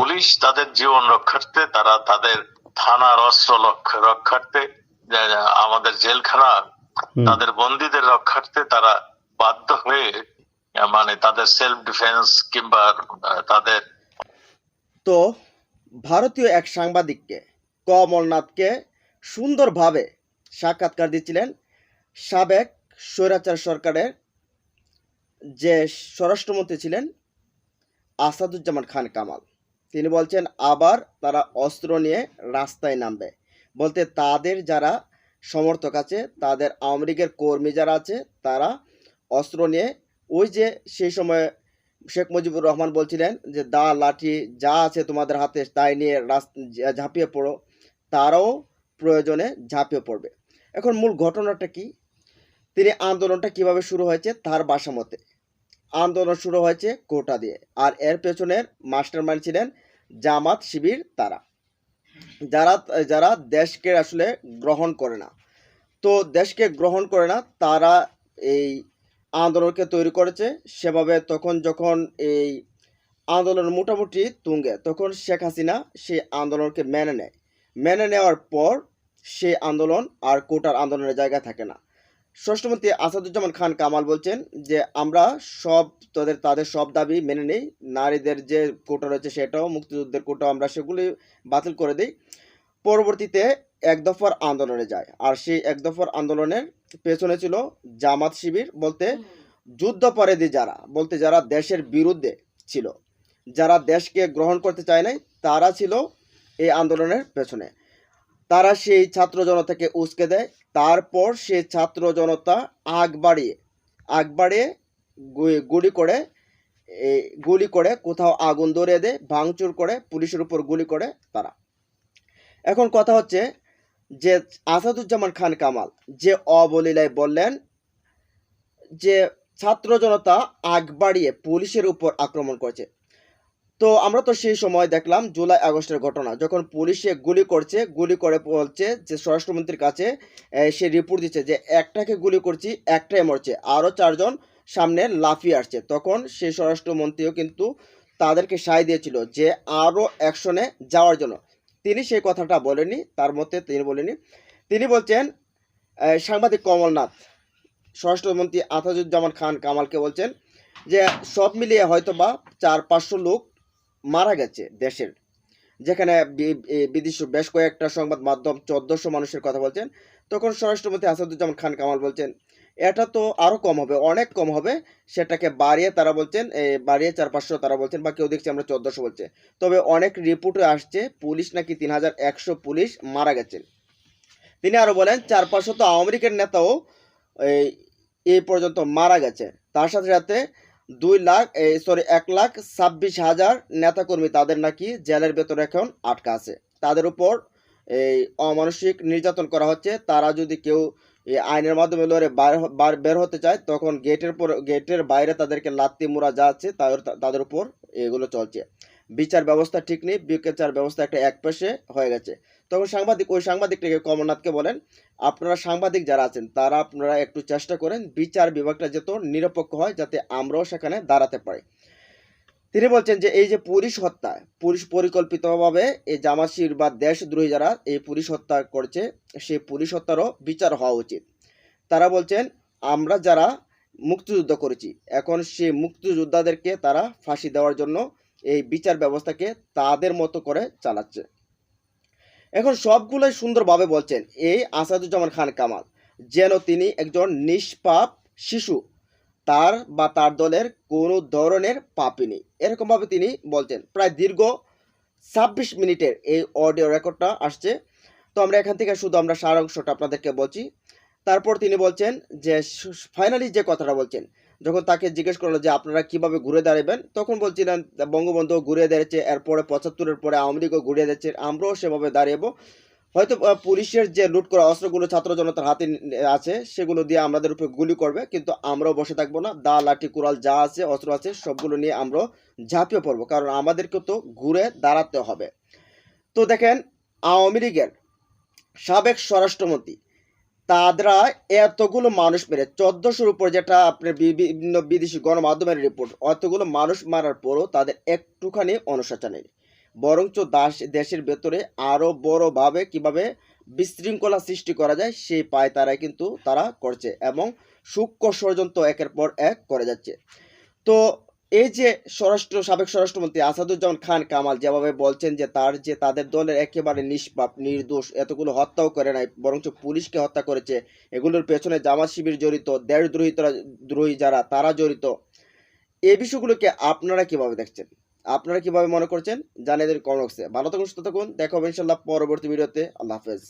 Police তাদের জীবন রক্ষার্থে তারা তাদের থানার অস্ত্র রক্ষার্থে আমাদের জেলখানা। তাদের বন্দীদের রক্ষার্থে তারা বাধ্য হয়ে মানে তাদের সেলফ ডিফেন্স কিংবা তাদের তো ভারতীয় এক সাংবাদিককে কমলনাথকে সুন্দরভাবে সাক্ষাৎকার দিচ্ছিলেন সাবেক স্বৈরাচার সরকারের যে স্বরাষ্ট্রমন্ত্রী ছিলেন আসাদুজ্জামান খান কামাল তিনি বলছেন, আবার তারা অস্ত্র নিয়ে রাস্তায় নামবে। বলতে তাদের যারা সমর্থক আছে, তাদের আওয়ামী লীগের কর্মী যারা আছে, তারা অস্ত্র নিয়ে ওই যে সেই সময় শেখ মুজিবুর রহমান বলছিলেন যে, দা, লাঠি যা আছে তোমাদের হাতে, তাই নিয়ে ঝাঁপিয়ে পড়ো। তারাও প্রয়োজনে ঝাঁপিয়ে পড়বে। এখন মূল ঘটনাটা কি? তিনি আন্দোলনটা কীভাবে শুরু হয়েছে? তার বাসা মতে। আন্দোলন শুরু হয়েছে কোটা দিয়ে। আর এর পেছনের মাস্টার মাইন্ড ছিলেন জামাত শিবির তারা। যারা যারা দেশকে আসলে গ্রহণ করে না। তো দেশকে গ্রহণ করে না, তারা এই আন্দোলনকে তৈরি করেছে। সেভাবে তখন যখন এই আন্দোলন মোটামুটি তুঙ্গে, তখন শেখ হাসিনা সেই আন্দোলনকে মেনে নেয়। মেনে নেওয়ার পর সেই আন্দোলন আর কোটার আন্দোলনের জায়গা থাকে না। ষষ্ঠমন্ত্রী আসাদুজ্জামান খান কামাল বলছেন যে আমরা সব তাদের তাদের সব দাবি মেনে নেই। নারীদের যে কোটা রয়েছে সেটাও মুক্তিযুদ্ধের কোটা আমরা সেগুলি বাতিল করে দিই। পরবর্তীতে এক দফার আন্দোলনে যায়। আর সেই এক দফার আন্দোলনের পেছনে ছিল জামাত শিবির বলতে যুদ্ধপরাধী যারা বলতে যারা দেশের বিরুদ্ধে ছিল। যারা দেশকে গ্রহণ করতে চায় নাই তারা ছিল এই আন্দোলনের পেছনে। তারা সেই ছাত্র জনতাকে উস্কে দেয়। তারপর সে ছাত্র জনতা আগ বাড়িয়ে আগ বাড়িয়ে গুলি করে গুলি করে কোথাও আগুন ধরিয়ে দেয়, ভাঙচুর করে, পুলিশের উপর গুলি করে তারা। এখন কথা হচ্ছে যে আসাদুজ্জামান খান কামাল যে অবলীলায় বললেন যে ছাত্র জনতা আগ বাড়িয়ে পুলিশের উপর আক্রমণ করেছে। তো আমরা তো সেই সময় দেখলাম জুলাই আগস্টের ঘটনা, যখন পুলিশে গুলি করছে, গুলি করে বলছে যে স্বরাষ্ট্রমন্ত্রীর কাছে সে রিপোর্ট দিচ্ছে যে একটাকে গুলি করছি, একটাই মরছে, আরও চারজন সামনে লাফিয়ে আসছে। তখন সেই স্বরাষ্ট্রমন্ত্রীও কিন্তু তাদেরকে সায় দিয়েছিল যে আরও অ্যাকশনে যাওয়ার জন্য। তিনি সেই কথাটা বলেনি তার মধ্যে তিনি বলেনি তিনি বলছেন সাংবাদিক কমলনাথ, স্বরাষ্ট্রমন্ত্রী আতাজুজ্জামান খান কামালকে বলছেন যে সব মিলিয়ে হয়তো বা চার পাঁচশো লোক মারা গেছে দেশের। যেখানে বিদেশি বেশ কয়েকটা সংবাদ মাধ্যম চোদ্দশো মানুষের কথা বলছেন। তখন স্বরাষ্ট্রমন্ত্রী আসাদুজ্জামান খান কামাল বলছেন, এটা তো আরও কম হবে, অনেক কম হবে। সেটাকে বাড়িয়ে তারা বলছেন বাড়িয়ে চার পাঁচশো তারা বলছেন বা কেউ দেখছি আমরা চোদ্দশো বলছে। তবে অনেক রিপোর্টে আসছে, পুলিশ নাকি তিন হাজার একশো পুলিশ মারা গেছেন। তিনি আরও বলেন, চার পাঁচশো তো আওয়ামী লীগের নেতাও এই পর্যন্ত মারা গেছে। তার সাথে সাথে দুই লাখ সরি এক লাখ ছাব্বিশ হাজার নেতাকর্মী তাদের নাকি জেলের ভেতরে এখন আটকা আছে। তাদের উপর এই অমানসিক নির্যাতন করা হচ্ছে। তারা যদি কেউ এই আইনের মাধ্যমে লড়ে বার- হতে চায়, তখন গেটের পর, গেটের বাইরে তাদেরকে লাত্তি মোড়া যাচ্ছে তাদের তাদের উপর এগুলো চলছে। বিচার ব্যবস্থা ঠিক নেই, বিচার ব্যবস্থা একটা এক পাশে হয়ে গেছে। তখন সাংবাদিক, ওই সাংবাদিকটাকে কমলনাথকে বলেন, আপনারা সাংবাদিক যারা আছেন, তারা আপনারা একটু চেষ্টা করেন বিচার বিভাগটা যত নিরপেক্ষ হয় যাতে আমরাও সেখানে দাঁড়াতে পারি। তিনি বলছেন যে, এই যে পুলিশ হত্যা, পুলিশ পরিকল্পিতভাবে এই জামাশির বা দেশদ্রোহী যারা এই পুলিশ হত্যা করছে, সেই পুলিশ হত্যারও বিচার হওয়া উচিত। তারা বলছেন, আমরা যারা মুক্তিযুদ্ধ করেছি, এখন সেই মুক্তিযোদ্ধাদেরকে তারা ফাঁসি দেওয়ার জন্য এই বিচার ব্যবস্থাকে তাদের মতো করে চালাচ্ছে। এখন সবগুলোই সুন্দরভাবে বলছেন এই আসাদুজ্জামান খান কামাল, যেন তিনি একজন নিষ্পাপ শিশু, তার বা তার দলের কোনো ধরনের পাপই নেই। এরকমভাবে তিনি বলছেন, প্রায় দীর্ঘ ছাব্বিশ মিনিটের এই অডিও রেকর্ডটা আসছে। তো আমরা এখান থেকে শুধু আমরা সারাংশটা আপনাদেরকে বলছি। তারপর তিনি বলছেন যে, ফাইনালি যে কথাটা বলছেন যখন তাকে জিজ্ঞেস করল যে আপনারা কীভাবে ঘুরে দাঁড়াবেন, তখন বলছিলেন, বঙ্গবন্ধু ঘুরে দাঁড়িয়েছে এরপরে পঁচাত্তরের পরে আওয়ামী লীগও ঘুরে দাঁড়িয়েছে আমরাও সেভাবে দাঁড়িয়েবো। হয়তো পুলিশের যে লুট করা অস্ত্রগুলো ছাত্র জনতার হাতে আছে, সেগুলো দিয়ে আমাদের উপরে গুলি করবে, কিন্তু আমরাও বসে থাকব না। দা লাঠি, কুড়াল যা আছে, অস্ত্র আছে, সবগুলো নিয়ে আমরাও ঝাঁপিয়ে পড়ব, কারণ আমাদেরকে তো ঘুরে দাঁড়াতে হবে। তো দেখেন, আওয়ামী লীগের সাবেক স্বরাষ্ট্রমন্ত্রী তারা এতগুলো মানুষ মেরে, চোদ্দশোর উপর যেটা আপনার বিভিন্ন বিদেশি গণমাধ্যমের রিপোর্ট অতগুলো মানুষ মারার পরও তাদের একটুখানি অনুশোচনা নেই। বরঞ্চ দাস, দেশের ভেতরে আরও বড়ভাবে কীভাবে বিশৃঙ্খলা সৃষ্টি করা যায় সেই পায় তারাই কিন্তু তারা করছে এবং সূক্ষ্ম ষড়যন্ত্র একের পর এক করে যাচ্ছে। তো এই যে স্বরাষ্ট্র, সাবেক স্বরাষ্ট্রমন্ত্রী আসাদুজ্জামান খান কামাল যেভাবে বলছেন যে তার যে তাদের দলের একেবারে নিষ্পাপ, নির্দোষ, এতগুলো হত্যাও করে নাই, বরঞ্চ পুলিশকে হত্যা করেছে, এগুলোর পেছনে জামাত শিবির জড়িত দেশদ্রোহিতরা দ্রোহী যারা, তারা জড়িত। এই বিষয়গুলোকে আপনারা কীভাবে দেখছেন? আপনারা কীভাবে মনে করছেন? জানিয়ে কমেন্ট বক্সে। ভালো থাকুন, সুস্থ থাকুন। দেখা হবে ইনশাল্লাহ পরবর্তী ভিডিওতে। আল্লাহ হাফেজ।